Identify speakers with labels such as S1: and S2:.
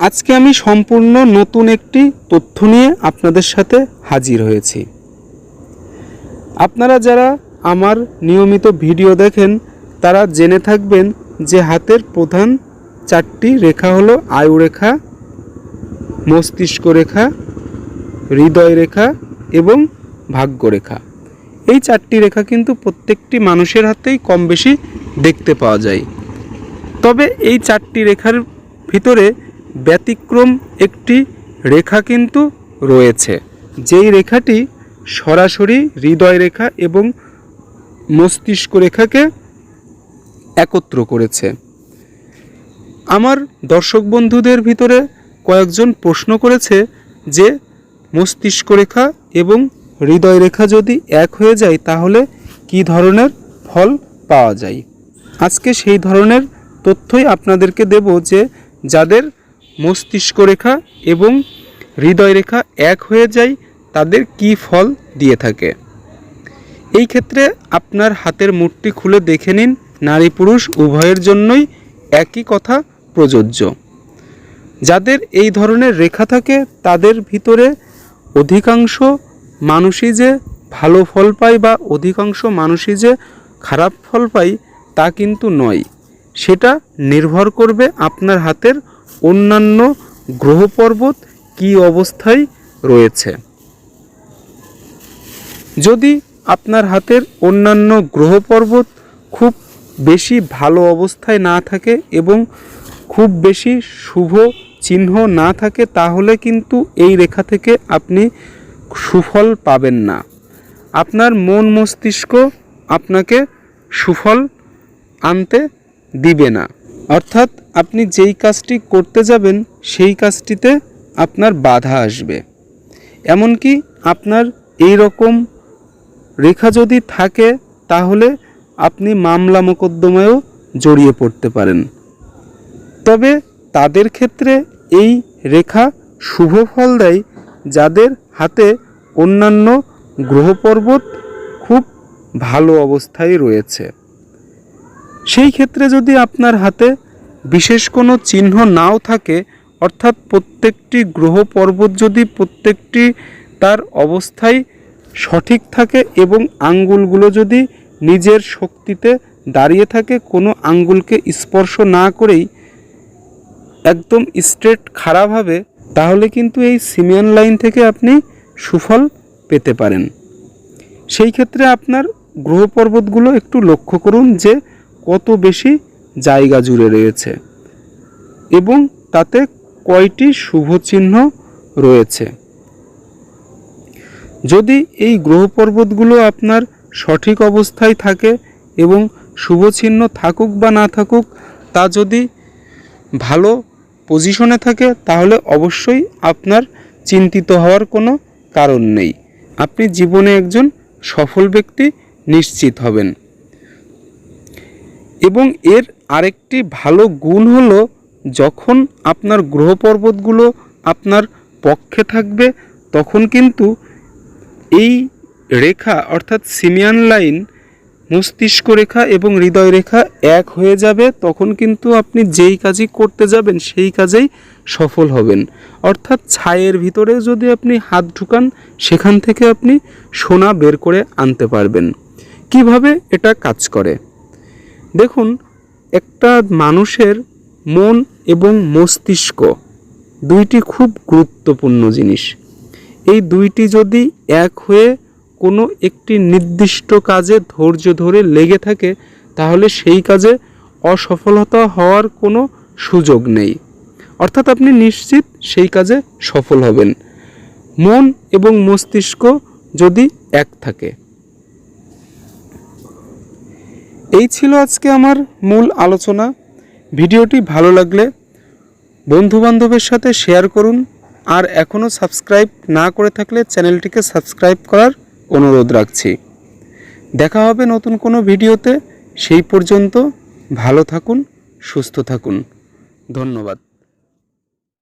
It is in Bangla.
S1: আজকে আমি সম্পূর্ণ নতুন একটি তথ্য নিয়ে আপনাদের সাথে হাজির হয়েছি। আপনারা যারা আমার নিয়মিত ভিডিও দেখেন, তারা জেনে থাকবেন যে হাতের প্রধান চারটি রেখা হলো আয়ু রেখা, মস্তিষ্ক রেখা, হৃদয় রেখা এবং ভাগ্য রেখা। এই চারটি রেখা কিন্তু প্রত্যেকটি মানুষের হাতেই কম বেশি দেখতে পাওয়া যায়। তবে এই চারটি রেখার ভিতরে ব্যতিক্রম একটি রেখা কিন্তু রয়েছে। যেই রেখাটি সরাসরি হৃদয় রেখা এবং মস্তিষ্ক রেখাকে একত্র করেছে। আমার দর্শক বন্ধুদের ভিতরে কয়েকজন প্রশ্ন করেছে যে, মস্তিষ্ক রেখা এবং হৃদয় রেখা যদি এক হয়ে যায়, তাহলে কি ধরনের ফল পাওয়া যায়? আজকে সেই ধরনের তথ্যই আপনাদেরকে দেব যে, যাদের মস্তিষ্ক রেখা এবং হৃদয় রেখা এক হয়ে যায়, তাদের কি ফল দিয়ে থাকে? এই ক্ষেত্রে আপনার হাতের মুঠটি খুলে দেখে নিন, নারী পুরুষ উভয়ের জন্যই একই কথা প্রযোজ্য। যাদের এই ধরনের রেখা থাকে, তাদের ভিতরে অধিকাংশ মানুষই যে ভালো ফল পায় বা অধিকাংশ মানুষই যে খারাপ ফল পায়, তা কিন্তু নয়। সেটা নির্ভর করবে আপনার হাতের অন্যান্য গ্রহ পর্বত কী অবস্থায় রয়েছে? যদি আপনার হাতের অন্যান্য গ্রহ পর্বত খুব বেশি ভালো অবস্থায় না থাকে এবং খুব বেশি শুভ চিহ্ন না থাকে, তাহলে কিন্তু এই রেখা থেকে আপনি সুফল পাবেন না। আপনার মন মস্তিষ্ক আপনাকে সুফল আনতে দিবে না। অর্থাৎ আপনি যেই কাজটি করতে যাবেন, সেই কাজটিতে আপনার বাধা আসবে। এমনকি আপনার এই রকম রেখা যদি থাকে, তাহলে আপনি মামলা মোকদ্দমায়ও জড়িয়ে পড়তে পারেন। তবে তাদের ক্ষেত্রে এই রেখা শুভ ফল দেয়, যাদের হাতে অন্যান্য গ্রহ পর্বত খুব ভালো অবস্থায় রয়েছে। সেই ক্ষেত্রে যদি আপনার হাতে বিশেষ কোনো চিহ্ন নাও থাকে, অর্থাৎ প্রত্যেকটি গ্রহ পর্বত যদি প্রত্যেকটি তার অবস্থায় সঠিক থাকে এবং আঙ্গুলগুলো যদি নিজের শক্তিতে দাঁড়িয়ে থাকে, কোনো আঙ্গুলকে স্পর্শ না করেই একদম স্ট্রেট খাড়া হবে তাহলে কিন্তু এই সিমিয়ান লাইন থেকে আপনি সুফল পেতে পারেন। সেই ক্ষেত্রে আপনার গ্রহ পর্বতগুলো একটু লক্ষ্য করুন যে কত বেশি জায়গা জুড়ে রয়েছে এবং তাতে কয়টি শুভ চিহ্ন রয়েছে। যদি এই গ্রহ পর্বতগুলো আপনার সঠিক অবস্থায় থাকে এবং শুভ চিহ্ন থাকুক বা না থাকুক, তা যদি ভালো পজিশনে থাকে, তাহলে অবশ্যই আপনার চিন্তিত হওয়ার কোনো কারণ নেই। আপনি জীবনে একজন সফল ব্যক্তি নিশ্চিত হবেন। এবং এর আরেকটি ভালো গুণ হলো যখন আপনার গ্রহ পর্বতগুলো আপনার পক্ষে থাকবে, তখন কিন্তু এই রেখা অর্থাৎ সিমিয়ান লাইন, মস্তিষ্ক রেখা এবং হৃদয় রেখা এক হয়ে যাবে, তখন কিন্তু আপনি যেই কাজই করতে যাবেন সেই কাজেই সফল হবেন। অর্থাৎ ছায়ের ভিতরে যদি আপনি হাত ঢুকান, সেখান থেকে আপনি সোনা বের করে আনতে পারবেন। কীভাবে এটা কাজ করে? দেখুন, একটা মানুষের মন এবং মস্তিষ্ক দুইটি খুব গুরুত্বপূর্ণ জিনিস। এই দুইটি যদি এক হয়ে কোনো একটি নির্দিষ্ট কাজে ধৈর্য ধরে লেগে থাকে, তাহলে সেই কাজে অসফলতা হওয়ার কোনো সুযোগ নেই। অর্থাৎ আপনি নিশ্চিত সেই কাজে সফল হবেন। মন এবং মস্তিষ্ক যদি এক থাকে এই ছিল আজকে আমার মূল আলোচনা। ভিডিওটি ভালো লাগলে বন্ধুবান্ধবের সাথে শেয়ার করুন। আর এখনও সাবস্ক্রাইব না করে থাকলে চ্যানেলটিকে সাবস্ক্রাইব করার অনুরোধ রাখছি। দেখা হবে নতুন কোনো ভিডিওতে। সেই পর্যন্ত ভালো থাকুন, সুস্থ থাকুন। ধন্যবাদ।